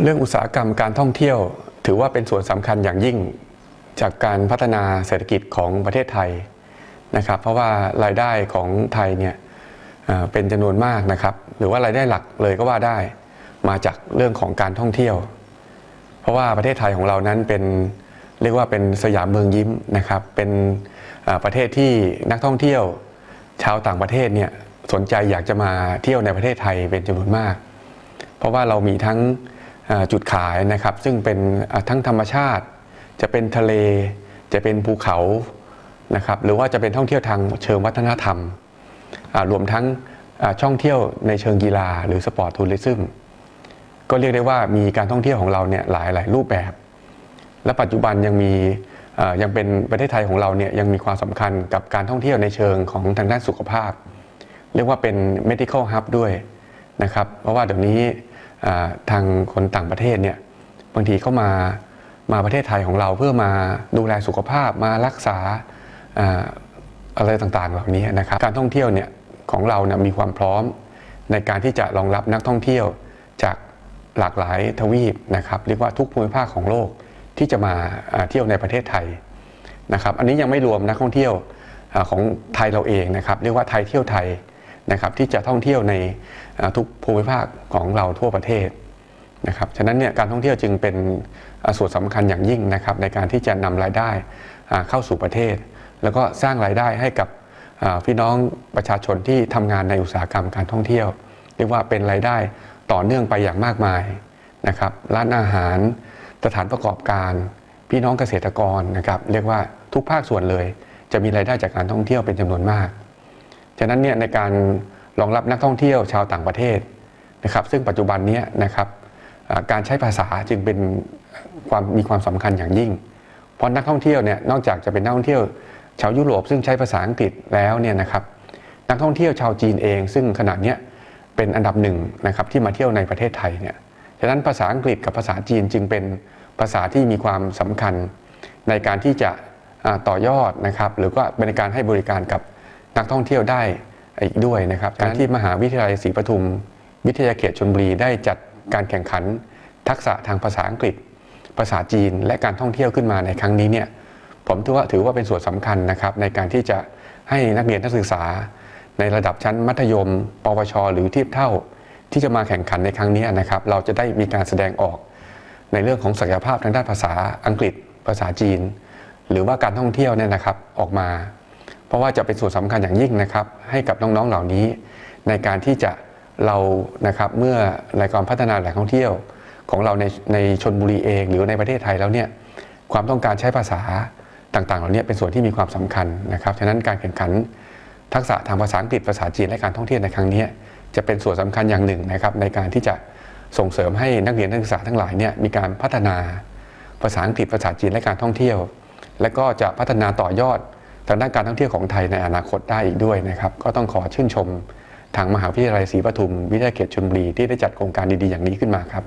เรื่องอุตสาหกรรมการท่องเที่ยว ถือว่าเป็นส่วนสำคัญอย่างยิ่งจากการพัฒนาเศรษฐกิจของประเทศไทยนะครับ เพราะว่ารายได้ของไทยเนี่ยเป็นจำนวนมากนะครับ หรือว่ารายได้หลักเลยก็ว่าได้มาจากเรื่องของการท่องเที่ยว เพราะว่าประเทศไทยของเรานั้นเป็นเรียกว่าเป็นสยามเมืองยิ้มนะครับ เป็นประเทศที่นักท่องเที่ยว ชาวต่างประเทศเนี่ยสนใจอยากจะมาเที่ยวในประเทศไทยเป็นจำนวนมาก เพราะว่าเรามีทั้ง จุดขายนะครับซึ่งเป็นทั้งธรรมชาติ จะเป็นทะเล จะเป็นภูเขานะครับหรือว่าจะเป็นท่องเที่ยวทางเชิงวัฒนธรรม รวมทั้งช่องเที่ยวในเชิงกีฬาหรือสปอร์ตทัวริซึมก็เรียกได้ว่ามีการท่องเที่ยวของเราเนี่ยหลายหลายรูปแบบ และปัจจุบันยังมียังเป็นประเทศไทยของเราเนี่ยยังมีความสำคัญกับการท่องเที่ยวในเชิงของทางด้านสุขภาพ เรียกว่าเป็น medical hub ด้วยนะครับเพราะว่าเดี๋ยวนี้ ทางคนต่างประเทศเนี่ยบางทีเข้ามามาประเทศไทยของเราเพื่อมาดูแลสุขภาพมารักษาอ่าอะไรต่างๆ เหล่านี้นะครับการท่องเที่ยวเนี่ยของเราเนี่ยมีความพร้อมในการที่จะรองรับนักท่องเที่ยวจากหลากหลายทวีปนะครับเรียกว่าทุกภูมิภาคของโลกที่จะมาเที่ยวในประเทศไทยนะครับ อันนี้ยังไม่รวมนักท่องเที่ยวอของไทยเราเองนะครับ เรียกว่าไทยเที่ยวไทย นะครับที่จะท่องเที่ยวในทุกภูมิภาคของเราทั่วประเทศนะครับฉะนั้นเนี่ยการท่องเที่ยวจึงเป็นส่วนสำคัญอย่างยิ่งนะครับในการที่จะนำรายได้เข้าสู่ประเทศ แล้วก็สร้างรายได้ให้กับพี่น้องประชาชนที่ทำงานในอุตสาหกรรมการท่องเที่ยว เรียกว่าเป็นรายได้ต่อเนื่องไปอย่างมากมายนะครับร้านอาหารสถานประกอบการพี่น้องเกษตรกรนะครับเรียกว่าทุกภาคส่วนเลย จะมีรายได้จากการท่องเที่ยวเป็นจำนวนมาก ฉะนั้นเนี่ยในการรองรับนักท่องเที่ยวชาวต่างประเทศนะครับซึ่งปัจจุบันนี้นะครับการใช้ภาษาจึงเป็นความมีความสำคัญอย่างยิ่ง เพราะนักท่องเที่ยวเนี่ยนอกจากจะเป็นนักท่องเที่ยวชาวยุโรปซึ่งใช้ภาษาอังกฤษแล้วเนี่ยนะครับนักท่องเที่ยวชาวจีนเอง ซึ่งขณะนี้เป็นอันดับหนึ่งนะครับที่มาเที่ยวในประเทศไทยเนี่ยฉะนั้นภาษาอังกฤษกับภาษาจีนจึงเป็นภาษาที่มีความสำคัญในการที่จะต่อยอดนะครับหรือว่าเป็นการให้บริการกับ นักท่องเที่ยวได้อีกด้วยนะครับการที่มหาวิทยาลัยศรีปทุม วิทยาเขตชลบุรีได้จัดการแข่งขัน ทักษะทางภาษาอังกฤษ ภาษาจีน และการท่องเที่ยวขึ้นมาในครั้งนี้เนี่ยผมถือว่าถือว่าเป็นส่วนสำคัญนะครับในการที่จะให้นักเรียนนักศึกษา ในระดับชั้นมัธยม ปวช หรือเทียบเท่า ที่จะมาแข่งขันในครั้งนี้นะครับ เราจะได้มีการแสดงออก ในเรื่องของศักยภาพทางด้านภาษาอังกฤษ ภาษาจีน หรือว่าการท่องเที่ยวเนี่ยนะครับออกมา เพราะว่าจะเป็นส่วนสำคัญอย่างยิ่งนะครับ ให้กับน้องๆเหล่านี้ ในการที่จะเรานะครับเมื่อในการพัฒนาแหล่งท่องเที่ยวของเราในในชนบุรีเอง หรือในประเทศไทยแล้วเนี่ยความต้องการใช้ภาษาต่างๆ เหล่านี้เป็นส่วนที่มีความสำคัญนะครับฉะนั้นการแข่งขันทักษะทางภาษาอังกฤษภาษาจีนและการท่องเที่ยวในครั้งนี้จะเป็นส่วนสำคัญอย่างหนึ่งนะครับในการที่จะส่งเสริมให้นักเรียนนักศึกษาทั้งหลายเนี่ยมีการพัฒนาภาษาอังกฤษภาษาจีนและการท่องเที่ยว และก็จะพัฒนาต่อยอด ทางด้านการท่องเที่ยวของไทยในอนาคตได้อีกด้วยนะครับก็ต้องขอชื่นชมทางมหาวิทยาลัยศรีปทุมวิทยาเขตชลบุรีที่ได้จัดโครงการดีๆอย่างนี้ขึ้นมาครับ